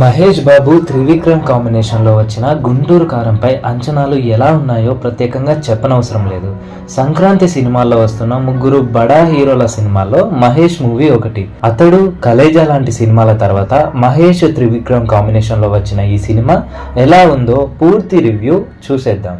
మహేష్ బాబు త్రివిక్రమ్ కాంబినేషన్లో వచ్చిన గుంటూరు కారంపై అంచనాలు ఎలా ఉన్నాయో ప్రత్యేకంగా చెప్పనవసరం లేదు. సంక్రాంతి సినిమాల్లో వస్తున్న ముగ్గురు బడా హీరోల సినిమాల్లో మహేష్ మూవీ ఒకటి. అతడు కలేజా లాంటి సినిమాల తర్వాత మహేష్ త్రివిక్రమ్ కాంబినేషన్లో వచ్చిన ఈ సినిమా ఎలా ఉందో పూర్తి రివ్యూ చూసేద్దాం.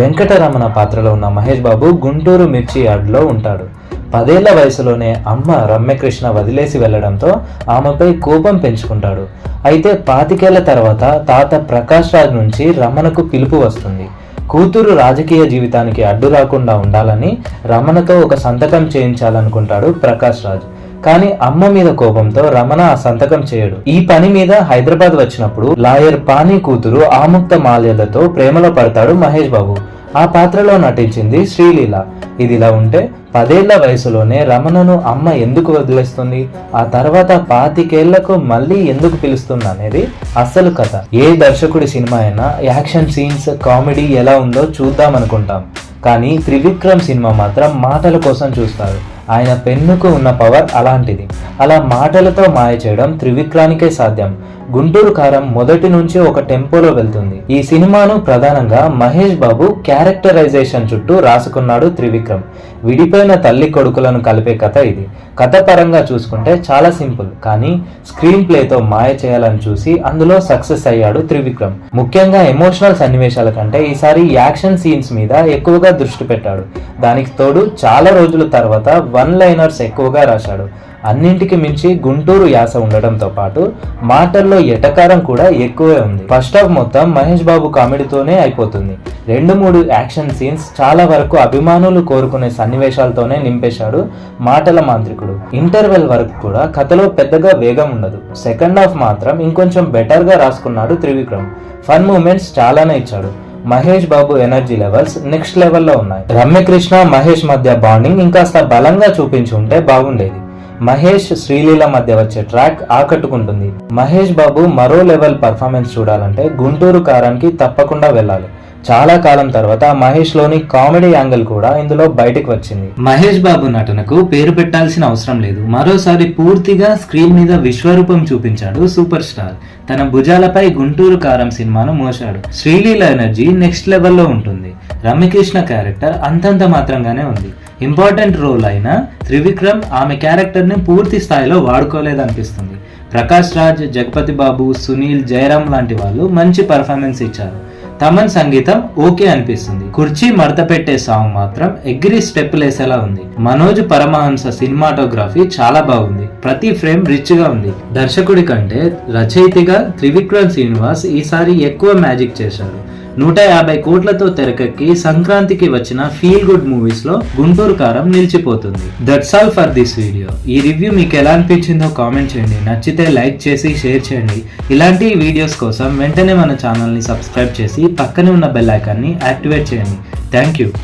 వెంకటరమణ పాత్రలో ఉన్న మహేష్ బాబు గుంటూరు మిర్చి యార్డ్లో ఉంటాడు. పదేళ్ళ వయసులోనే అమ్మ రమ్యకృష్ణ వదిలేసి వెళ్ళడంతో ఆమెపై కోపం పెంచుకుంటాడు. అయితే పాతికేళ్ళ తర్వాత తాత ప్రకాష్ రాజ్ నుంచి రమణకు పిలుపు వస్తుంది. కూతురు రాజకీయ జీవితానికి అడ్డు రాకుండా ఉండాలని రమణతో ఒక సంతకం చేయించాలనుకుంటాడు ప్రకాష్ రాజ్. కానీ అమ్మ మీద కోపంతో రమణ ఆ సంతకం చేయడు. ఈ పని మీద హైదరాబాద్ వచ్చినప్పుడు లాయర్ పానీ కూతురు ఆముక్త మాల్యదతో ప్రేమలో పడతాడు మహేష్ బాబు. ఆ పాత్రలో నటించింది శ్రీలీల. ఇదిలా ఉంటే పదేళ్ళ వయసులోనే రమణను అమ్మ ఎందుకు వదిలేస్తుంది? ఆ తర్వాత పాతికేళ్ళకు మళ్ళీ ఎందుకు పిలుస్తుంది అనేది అసలు కథ. ఏ దర్శకుడి సినిమా అయినా యాక్షన్ సీన్స్ కామెడీ ఎలా ఉందో చూద్దాం అనుకుంటాం కానీ త్రివిక్రమ్ సినిమా మాత్రం మాటల కోసం చూస్తారు. ఆయన పెన్నుకు ఉన్న పవర్ అలాంటిది. అలా మాటలతో మాయ చేయడం త్రివిక్రానికే సాధ్యం. గుంటూరు కారం మొదటి నుంచి ఒక టెంపోలో వెళ్తుంది. ఈ సినిమాను ప్రధానంగా మహేష్ బాబు క్యారెక్టరైజేషన్ చుట్టూ రాసుకున్నాడు త్రివిక్రమ్. విడిపోయిన తల్లి కొడుకులను కలిపే కథ ఇది. కథ పరంగా చూసుకుంటే చాలా సింపుల్ కానీ స్క్రీన్ ప్లేతో మాయ చేయాలని చూసి అందులో సక్సెస్ అయ్యాడు త్రివిక్రమ్. ముఖ్యంగా ఎమోషనల్ సన్నివేశాల కంటే ఈసారి యాక్షన్ సీన్స్ మీద ఎక్కువగా దృష్టి పెట్టాడు. దానికి తోడు చాలా రోజుల తర్వాత వన్ లైనర్స్ ఎక్కువగా రాశాడు. అన్నింటికి మించి గుంటూరు యాస ఉండడంతో పాటు మాటల్లో ఎటకారం కూడా ఎక్కువే ఉంది. ఫస్ట్ హాఫ్ మొత్తం మహేష్ బాబు కామెడీతోనే అయిపోతుంది. రెండు మూడు యాక్షన్ సీన్స్ చాలా వరకు అభిమానులు కోరుకునే సన్నివేశాలతోనే నింపేశాడు మాటల మాంత్రికుడు. ఇంటర్వెల్ వరకు కూడా కథలో పెద్దగా వేగం ఉండదు. సెకండ్ హాఫ్ మాత్రం ఇంకొంచెం బెటర్గా రాసుకున్నాడు త్రివిక్రమ్. ఫన్ మూమెంట్స్ చాలానే ఇచ్చాడు. Mahesh Babu energy levels next లెవెల్లో ఉన్నాయి. రమ్యకృష్ణ మహేష్ మధ్య బాండింగ్ ఇంకాస్త బలంగా చూపించి ఉంటే బాగుండేది. మహేష్ శ్రీలీల మధ్య వచ్చే ట్రాక్ ఆకట్టుకుంటుంది. మహేష్ బాబు మరో లెవెల్ పర్ఫార్మెన్స్ చూడాలంటే గుంటూరు కారానికి తప్పకుండా వెళ్ళాలి. చాలా కాలం తర్వాత మహేష్లోని కామెడీ యాంగిల్ కూడా ఇందులో బయటకు వచ్చింది. మహేష్ బాబు నటనకు పేరు పెట్టాల్సిన అవసరం లేదు. మరోసారి పూర్తిగా స్క్రీన్ మీద విశ్వరూపం చూపించాడు సూపర్ స్టార్. తన భుజాలపై గుంటూరు కారం సినిమాను మోశాడు. శ్రీలీల ఎనర్జీ నెక్స్ట్ లెవెల్లో ఉంటుంది. రమ్యకృష్ణ క్యారెక్టర్ అంతంత మాత్రంగానే ఉంది. ఇంపార్టెంట్ రోల్ అయిన త్రివిక్రమ్ ఆమె క్యారెక్టర్ని పూర్తి స్థాయిలో వాడుకోలేదనిపిస్తుంది. ప్రకాష్ రాజ్ జగపతి బాబు సునీల్ జయరామ్ లాంటి వాళ్ళు మంచి పర్ఫార్మెన్స్ ఇచ్చారు. తమన్ సంగీతం ఓకే అనిపిస్తుంది. కుర్చీ మడత పెట్టే సాంగ్ మాత్రం ఎగ్రి స్టెప్ లేసేలా ఉంది. మనోజ్ పరమహంస సినిమాటోగ్రఫీ చాలా బాగుంది. ప్రతి ఫ్రేమ్ రిచ్గా ఉంది. దర్శకుడి కంటే రచయితగా త్రివిక్రమ్ శ్రీనివాస్ ఈసారి ఎక్కువ మ్యాజిక్ చేశారు. నూట యాభై కోట్లతో తెరకెక్కి సంక్రాంతికి వచ్చిన ఫీల్ గుడ్ మూవీస్లో గుంటూరు కారం నిలిచిపోతుంది. That's all for this video ఈ రివ్యూ మీకు ఎలా అనిపించిందో కామెంట్ చేయండి. నచ్చితే లైక్ చేసి షేర్ చేయండి. ఇలాంటి వీడియోస్ కోసం వెంటనే మన ఛానల్ని సబ్స్క్రైబ్ చేసి పక్కనే ఉన్న బెల్ ఐకాన్ని యాక్టివేట్ చేయండి. Thank you